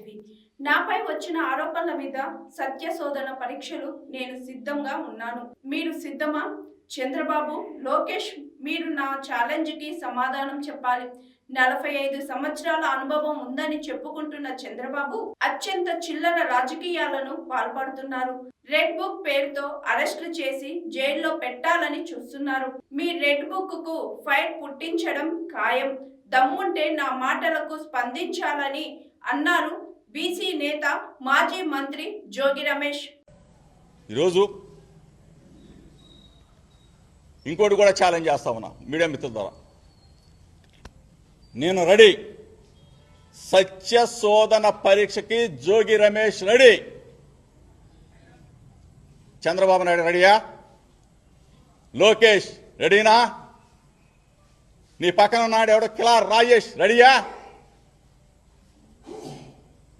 లాంటివి. నాపై వచ్చిన ఆరోపణల మీద సత్య శోధన పరీక్షలు నేను సిద్ధంగా ఉన్నాను. మీరు సిద్ధమా? చంద్రబాబు లోకేష్ మీరు నా ఛాలెంజ్కి సమాధానం చెప్పాలి. నలభై ఐదు సంవత్సరాల అనుభవం ఉందని చెప్పుకుంటున్న చంద్రబాబు అత్యంత చిల్లర రాజకీయాలను పాల్పడుతున్నారు. రెడ్ బుక్ పేరుతో అరెస్టులు చేసి జైల్లో పెట్టాలని చూస్తున్నారు. మీ రెడ్ బుక్కు ఫైట్ పుట్టించడం ఖాయం. దమ్ముంటే నా మాటలకు స్పందించాలని అన్నారు బీసీ నేత మాజీ మంత్రి జోగి రమేష్. ఈరోజు ఇంకోటి కూడా ఛాలెంజ్ చేస్తా ఉన్నా మీడియా మిత్రుల ద్వారా. నేను రెడీ. సత్య శోధన పరీక్షకి జోగి రమేష్ రెడీ. చంద్రబాబు నాయుడు రెడీయా? లోకేష్ రెడీనా? నీ పక్కన ఉన్నాడు ఎవడో కిలా రాజేష్ రెడీయా?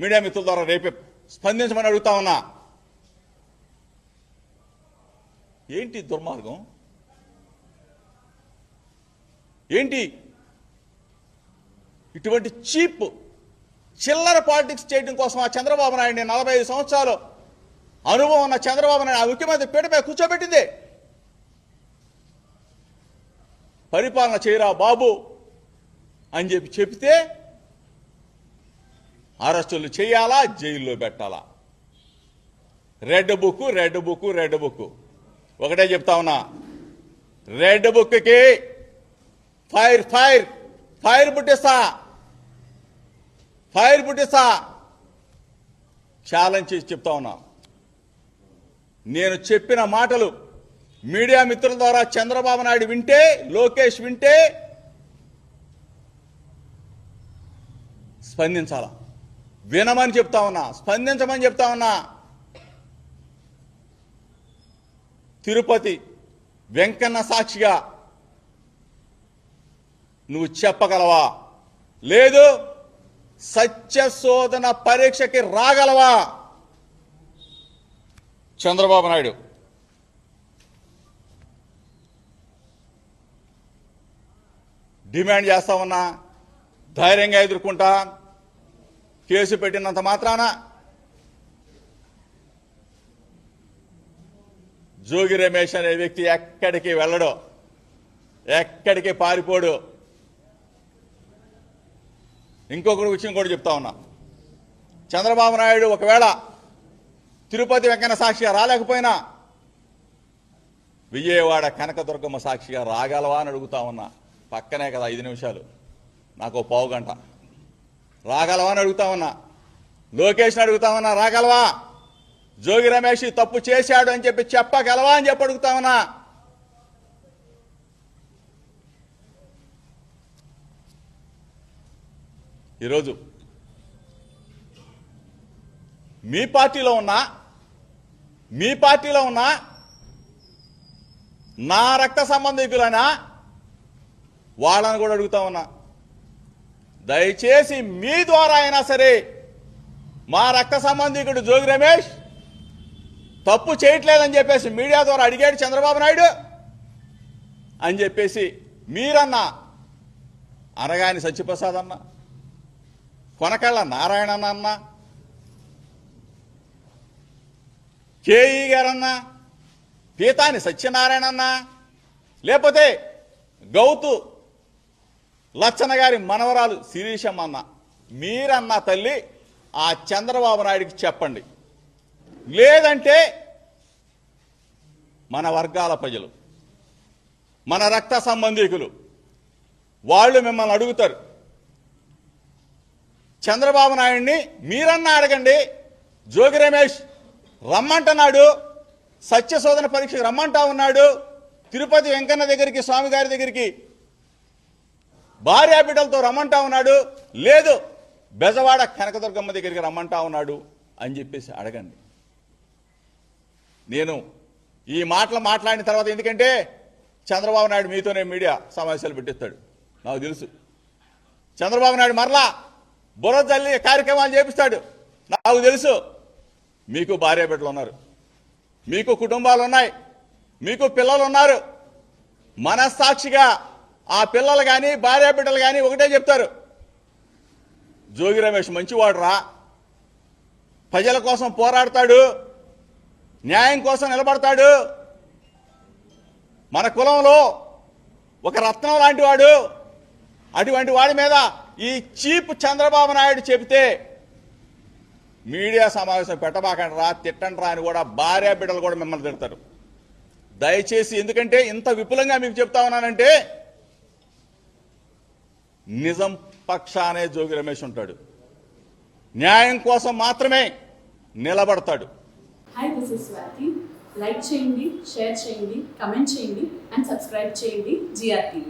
మీడియా మిత్రుల ద్వారా రేపే స్పందించమని అడుగుతా ఉన్నా. ఏంటి దుర్మార్గం? ఏంటి ఇటువంటి చీప్ చిల్లర పాలిటిక్స్ చేయడం కోసం ఆ చంద్రబాబు నాయుడిని నలభై ఐదు సంవత్సరాలు అనుభవం ఉన్న చంద్రబాబు నాయుడు ఆ ముఖ్యమంత్రి పీటపై కూర్చోబెట్టింది. పరిపాలన చేయరా బాబు అని చెప్పి చెప్తే అరెస్టులు చేయాలా? జైల్లో పెట్టాలా? Red book red book red book. ఒకటే చెప్తా ఉన్నా. రెడ్ బుక్కి ఫైర్ ఫైర్ ఫైర్ పుట్టిస్తా. ఫైర్ పుట్టిస్తా. ఛాలెంజ్ చేసి చెప్తా ఉన్నా. నేను చెప్పిన మాటలు మీడియా మిత్రుల ద్వారా చంద్రబాబు నాయుడు వింటే లోకేష్ వింటే స్పందించాలా? వినమని చెప్తా ఉన్నా స్పందించమని చెప్తా ఉన్నా. తిరుపతి వెంకన్న సాక్షిగా నువ్వు చెప్పగలవా? లేదు సత్య శోధన పరీక్షకి రాగలవా? చంద్రబాబు నాయుడు. డిమాండ్ చేస్తా ఉన్నా ధైర్యంగా ఎదుర్కొంటా కేసు పెట్టినంత మాత్రాన జోగి రమేష్ అనే వ్యక్తి ఎక్కడికి వెళ్ళడు ఎక్కడికి పారిపోడు. ఇంకొకటి విషయం కూడా చెప్తా ఉన్నా. చంద్రబాబు నాయుడు ఒకవేళ తిరుపతి వెంకన్న సాక్షిగా రాలేకపోయినా విజయవాడ కనకదుర్గమ్మ సాక్షిగా రాగలవా అని అడుగుతా ఉన్నా. పక్కనే కదా ఐదు నిమిషాలు. నాకు పావుగంట. పావు గంట రాగలవా అని అడుగుతా ఉన్నా. లోకేష్ని అడుగుతా ఉన్నా రాగలవా? జోగి రమేష్ తప్పు చేశాడు అని చెప్పి చెప్పగలవా అని చెప్పి అడుగుతా ఉన్నా. ఈరోజు మీ పార్టీలో ఉన్నా మీ పార్టీలో ఉన్నా నా రక్త సంబంధికులైనా వాళ్ళని కూడా అడుగుతా ఉన్నా. దయచేసి మీ ద్వారా అయినా సరే మా రక్త సంబంధికుడు జోగి రమేష్ తప్పు చేయట్లేదని చెప్పేసి మీడియా ద్వారా అడిగాడు చంద్రబాబు నాయుడు అని చెప్పేసి మీరన్నా అనగాని సత్యప్రసాద్ అన్న కొనకళ్ళ నారాయణ అన్న కేఈ గారన్నా పీతాని సత్యనారాయణ అన్న లేకపోతే గౌతు లచ్చన్న గారి మనవరాలు శిరీషమ్మన్న మీరన్న తల్లి ఆ చంద్రబాబు నాయుడికి చెప్పండి. లేదంటే మన వర్గాల ప్రజలు మన రక్త సంబంధికులు వాళ్ళు మిమ్మల్ని అడుగుతారు. చంద్రబాబు నాయుడిని మీరన్నా అడగండి. జోగి రమేష్ రమ్మంటున్నాడు. సత్యశోధన పరీక్షకు రమ్మంటా ఉన్నాడు. తిరుపతి వెంకన్న దగ్గరికి స్వామి గారి దగ్గరికి భార్యా బిడ్డలతో రమ్మంటా ఉన్నాడు. లేదు బెజవాడ కనకదుర్గమ్మ దగ్గరికి రమ్మంటా ఉన్నాడు అని చెప్పేసి అడగండి. నేను ఈ మాటలు మాట్లాడిన తర్వాత ఎందుకంటే చంద్రబాబు నాయుడు మీతోనే మీడియా సమావేశాలు పెట్టిస్తాడు. నాకు తెలుసు. చంద్రబాబు నాయుడు మరలా బుర్ర తల్లి కార్యక్రమాలు చేపిస్తాడు. నాకు తెలుసు. మీకు భార్య బిడ్డలు ఉన్నారు. మీకు కుటుంబాలు ఉన్నాయి. మీకు పిల్లలు ఉన్నారు. మనస్సాక్షిగా ఆ పిల్లలు కానీ భార్య బిడ్డలు కానీ ఒకటే చెప్తారు. జోగి రమేష్ మంచివాడు రా ప్రజల కోసం పోరాడతాడు. న్యాయం కోసం నిలబడతాడు. మన కులంలో ఒక రత్నం లాంటి వాడు. అటువంటి వాడి మీద ఈ చీప్ చంద్రబాబు నాయుడు చెబితే మీడియా సమావేశం పెట్టబాకండి రా తిట్టండి రా అని కూడా భార్య బిడ్డలు కూడా మిమ్మల్ని తిడతారు. దయచేసి ఎందుకంటే ఇంత విపులంగా మీకు చెప్తా ఉన్నానంటే నిజం పక్షానే జోగి రమేష్ ఉంటాడు. న్యాయం కోసం మాత్రమే నిలబడతాడు. Hi this is Swathi like చేయండి షేర్ చేయండి కమెంట్ చేయండి అండ్ సబ్స్క్రైబ్ చేయండి జిఆర్టీవీ